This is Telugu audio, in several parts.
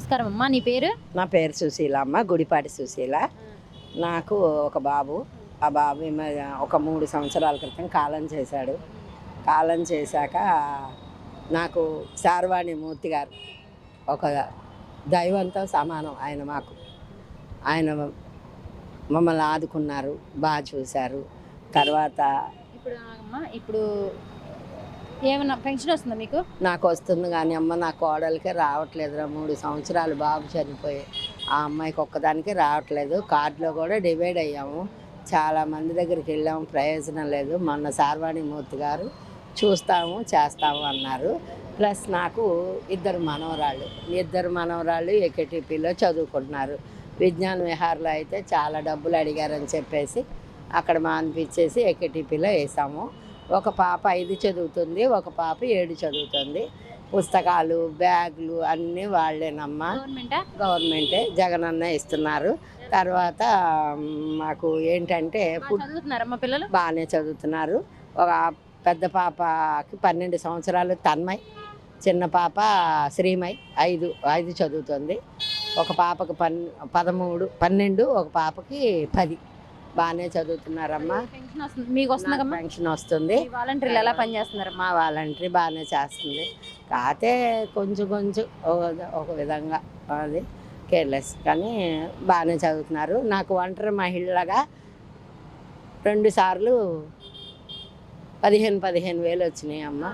నమస్కారం అమ్మా నీ పేరు? నా పేరు సుశీల అమ్మ గుడిపాటి సుశీల. నాకు ఒక బాబు. ఆ బాబు ఒక మూడు సంవత్సరాల క్రితం కాలం చేశాడు. కాలం చేశాక నాకు శార్వాణి మూర్తి గారు ఒక దైవంతో సమానం ఆయన మాకు. ఆయన మమ్మల్ని ఆదుకున్నారు బాగా చూశారు. తర్వాత ఇప్పుడు అమ్మా ఇప్పుడు ఏమన్నా పెన్షన్ వస్తుందా మీకు? నాకు వస్తుంది కానీ అమ్మ నా కోడలికి రావట్లేదురా మూడు సంవత్సరాలు బాబు చనిపోయి ఆ అమ్మాయికి ఒక్కదానికి రావట్లేదు. కార్డులో కూడా డివైడ్ అయ్యాము. చాలా మంది దగ్గరికి వెళ్ళాము. ప్రయోజనం లేదు. మొన్న సార్వాణి మూర్తి గారు చూస్తాము చేస్తాము అన్నారు. ప్లస్ నాకు ఇద్దరు మనవరాళ్ళు. ఇద్దరు మనవరాళ్ళు ఏకేటీపీలో చదువుకుంటున్నారు. విజ్ఞాన విహార్లో అయితే చాలా డబ్బులు అడిగారని చెప్పేసి అక్కడ మానిపించేసి ఏకేటీపీలో వేసాము. ఒక పాప ఐదు చదువుతుంది ఒక పాప ఏడు చదువుతుంది. పుస్తకాలు బ్యాగులు అన్నీ వాళ్ళేనమ్మా. గవర్నమెంటా? జగనన్న ఇస్తున్నారు. తర్వాత మాకు ఏంటంటే పిల్లలు? బాగానే చదువుతున్నారు. ఒక పెద్ద పాపకి పన్నెండు సంవత్సరాలు తన్మయ్ చిన్న పాప శ్రీమయ్ ఐదు ఐదు చదువుతుంది. ఒక పాపకి పన్ పదమూడు పన్నెండు ఒక పాపకి పది. బాగానే చదువుతున్నారమ్మా. పెన్షన్ వస్తుంది. మీకు వస్తుందమ్మా పెన్షన్ వస్తుంది. వాలంటీర్లు ఎలా పనిచేస్తున్నారమ్మా మా వాలంటరీ బాగానే చేస్తుంది. కాకపోతే కొంచెం కొంచెం ఒక- ఒక విధంగా అది కేర్లెస్ కానీ బాగానే చదువుతున్నారు. నాకు ఒంటరి మహిళగా రెండు సార్లు పదిహేను పదిహేను వేలు వచ్చినాయి అమ్మ.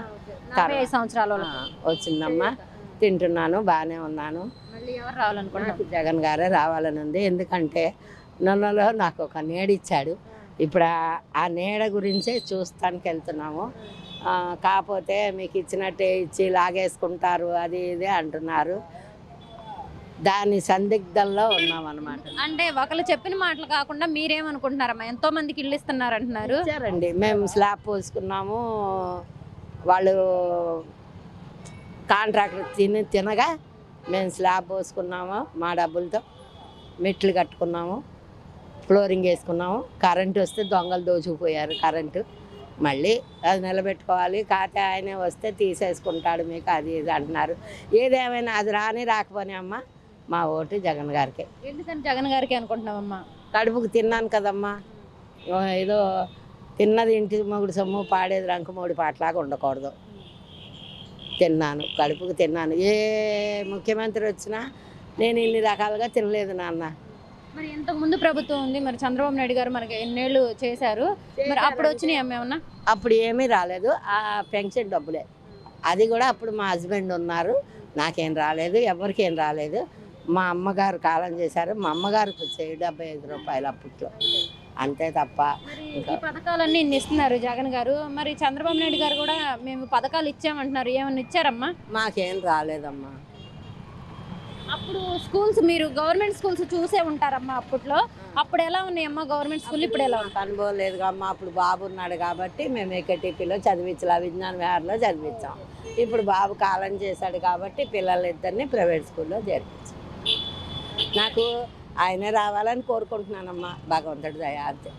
నలభై ఐదు సంవత్సరాల ఆ, వాళ్ళకి. వచ్చిందమ్మా. తింటున్నాను బాగానే ఉన్నాను. మళ్ళీ ఎవరు రావాలనుకుంటున్నారు? నాకు జగన్ గారే రావాలని ఉంది. ఎందుకంటే నన్నులో నాకు ఒక నీడ ఇచ్చాడు. ఇప్పుడు ఆ- నీడ గురించే చూస్తానికి వెళ్తున్నాము కాకపోతే మీకు ఇచ్చినట్టే ఇచ్చి లాగేసుకుంటారు అది ఇది అంటున్నారు. దాని సందిగ్ధంలో ఉన్నాం అనమాట అంటే ఒకళ్ళు చెప్పిన మాటలు కాకుండా మీరేమనుకుంటున్నారమ్మా? ఎంతో మందికి ఇల్లు ఇస్తున్నారు అంటున్నారు ఇచ్చారండి. మేము స్లాబ్ పోసుకున్నాము. వాళ్ళు కాంట్రాక్ట్ తిని తినగా మేము స్లాబ్ పోసుకున్నాము మా డబ్బులతో. మెట్లు కట్టుకున్నాము. ఫ్లోరింగ్ వేసుకున్నాము. కరెంటు వస్తే దొంగలు దోచుకుపోయారు కరెంటు. మళ్ళీ అది నిలబెట్టుకోవాలి. కాకపోతే ఆయనే వస్తే తీసేసుకుంటాడు మీకు అది ఇది అంటున్నారు. ఏదేమైనా అది రాని రాకపోని అమ్మ మా ఓటు జగన్ గారికి. ఎందుకని జగన్ గారికి అనుకుంటున్నామమ్మా కడుపుకు తిన్నాను కదమ్మా. ఏదో తిన్నది ఇంటి మొగుడు సొమ్ము పాడేది రంకమూడి పాటలాగా ఉండకూడదు. తిన్నాను కడుపుకు తిన్నాను. ఏ ముఖ్యమంత్రి వచ్చినా నేను ఇన్ని రకాలుగా తినలేదు నాన్న. మరి ఇంతకు ముందు ప్రభుత్వం ఉంది మరి చంద్రబాబు నాయుడు గారు మనకి ఎన్నేళ్ళు చేశారు. మరి అప్పుడు వచ్చినాయి ఏమన్నా? అప్పుడు ఏమీ రాలేదు. ఆ పెన్షన్ డబ్బులే. అది కూడా అప్పుడు మా హస్బెండ్ ఉన్నారు. నాకేం రాలేదు ఎవరికి ఏం రాలేదు. మా అమ్మగారు కాలం చేశారు. మా అమ్మగారికి వచ్చాయి డెబ్బై ఐదు రూపాయలు అప్పట్లో. అంతే తప్ప ఈ పథకాలన్నీ ఇన్ని ఇస్తున్నారు జగన్ గారు. మరి చంద్రబాబు నాయుడు గారు కూడా మేము పథకాలు ఇచ్చామంటున్నారు. ఏమన్నా ఇచ్చారమ్మా? మాకేం రాలేదమ్మా. అప్పుడు స్కూల్స్ మీరు గవర్నమెంట్ స్కూల్స్ చూసే ఉంటారమ్మా అప్పట్లో. అప్పుడు ఎలా ఉన్నాయమ్మా గవర్నమెంట్ స్కూల్ ఇప్పుడు ఎలా ఉన్నాయి అనుభవం లేదు అమ్మా అప్పుడు బాబు ఉన్నాడు కాబట్టి మేము ఏకేటీపీలో చదివించాలి విజ్ఞాన విహార్లో చదివించాం. ఇప్పుడు బాబు కాలం చేశాడు కాబట్టి పిల్లలిద్దరిని ప్రైవేట్ స్కూల్లో చేర్పించాం. నాకు ఆయనే రావాలని కోరుకుంటున్నానమ్మా. భగవంతుడి దయ అంతే.